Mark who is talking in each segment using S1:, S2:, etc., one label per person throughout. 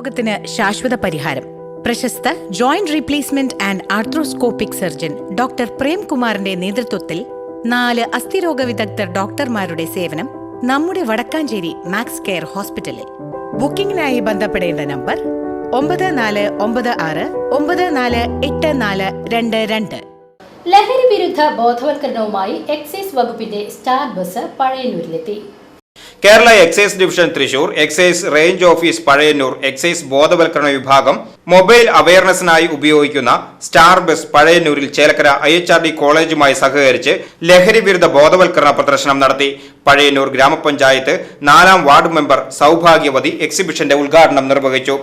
S1: രോഗത്തിന് ശാശ്വത പരിഹാരം. പ്രശസ്ത joint replacement and arthroscopic surgeon doctor പ്രേംകുമാറിന്റെ നേതൃത്വത്തിൽ നാല് അസ്ഥിരോഗ വിദഗ്ധർ ഡോക്ടർമാരുടെ സേവനം നമ്മുടെ വടക്കാഞ്ചേരി മാക്സ് കെയർ ഹോസ്പിറ്റലിൽ. ബുക്കിംഗിനായി ബന്ധപ്പെടേണ്ട നമ്പർ ഒമ്പത് നാല് ഒമ്പത് ആറ് ഒമ്പത് നാല് എട്ട് നാല് രണ്ട് രണ്ട്.
S2: ലഹരി വിരുദ്ധ ബോധവൽക്കരണവുമായി എക്സൈസ് വകുപ്പിന്റെ star bus പഴയന്നൂരിലെത്തി.
S3: Kerala excise division Thrissur excise range office Pazhayannur excise ബോധവൽക്കരണ വിഭാഗം മൊബൈൽ അവയർനെസ്സിനായി ഉപയോഗിക്കുന്ന star bus പഴയന്നൂരിൽ Chelakkara I H R D കോളേജുമായി സഹകരിച്ച് ലഹരി വിരുദ്ധ ബോധവൽക്കരണ പ്രദർശനം നടത്തി. പഴയന്നൂർ ഗ്രാമപഞ്ചായത്ത് നാലാം വാർഡ് മെമ്പർ സൗഭാഗ്യവതി എക്സിബിഷന്റെ ഉദ്ഘാടനം നിർവഹിച്ചു.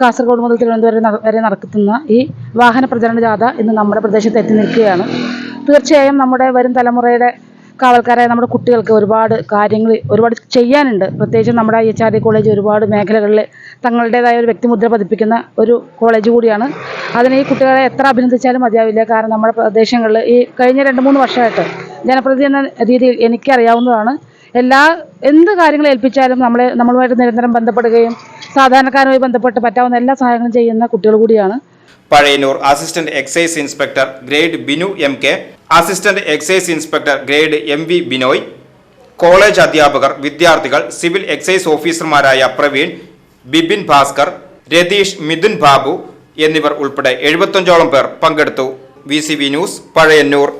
S4: കാസർഗോഡ് മുതൽ തിരുവനന്തപുരം വരെ നടക്കുന്ന ഈ വാഹന പ്രചരണ ജാഥ ഇന്ന് നമ്മുടെ പ്രദേശത്ത് എത്തി നിൽക്കുകയാണ്. തീർച്ചയായും നമ്മുടെ വരും തലമുറയുടെ കാവൽക്കാരായ നമ്മുടെ കുട്ടികൾക്ക് ഒരുപാട് കാര്യങ്ങൾ ഒരുപാട് ചെയ്യാനുണ്ട്. പ്രത്യേകിച്ച് നമ്മുടെ എച്ച് ആർ ഡി കോളേജ് ഒരുപാട് മേഖലകളിൽ തങ്ങളുടേതായ ഒരു വ്യക്തിമുദ്ര പതിപ്പിക്കുന്ന ഒരു കോളേജ് കൂടിയാണ്. അതിന് ഈ കുട്ടികളെ എത്ര അഭിനന്ദിച്ചാലും മതിയാവില്ല. കാരണം നമ്മുടെ പ്രദേശങ്ങളിൽ ഈ കഴിഞ്ഞ രണ്ട് മൂന്ന് വർഷമായിട്ട് ജനപ്രതി എന്ന രീതിയിൽ എനിക്കറിയാവുന്നതാണ്. എല്ലാ എന്ത് കാര്യങ്ങൾ ഏൽപ്പിച്ചാലും നമ്മളെ നമ്മളുമായിട്ട് നിരന്തരം ബന്ധപ്പെടുകയും സാധാരണക്കാരുമായി ബന്ധപ്പെട്ട് പറ്റാവുന്ന എല്ലാ സഹായങ്ങളും ചെയ്യുന്ന കുട്ടികൾ കൂടിയാണ്.
S3: Pazhayannur assistant excise inspector grade Binu M K assistant excise inspector grade M V Binoy college അധ്യാപകർ വിദ്യാർത്ഥികൾ സിവിൽ എക്സൈസ് ഓഫീസർമാരായ പ്രവീൺ ബിബിൻ ഭാസ്കർ രതീഷ് മിഥുൻ ബാബു എന്നിവർ ഉൾപ്പെടെ എഴുപത്തഞ്ചോളം പേർ പങ്കെടുത്തു. V news Pazhayannur.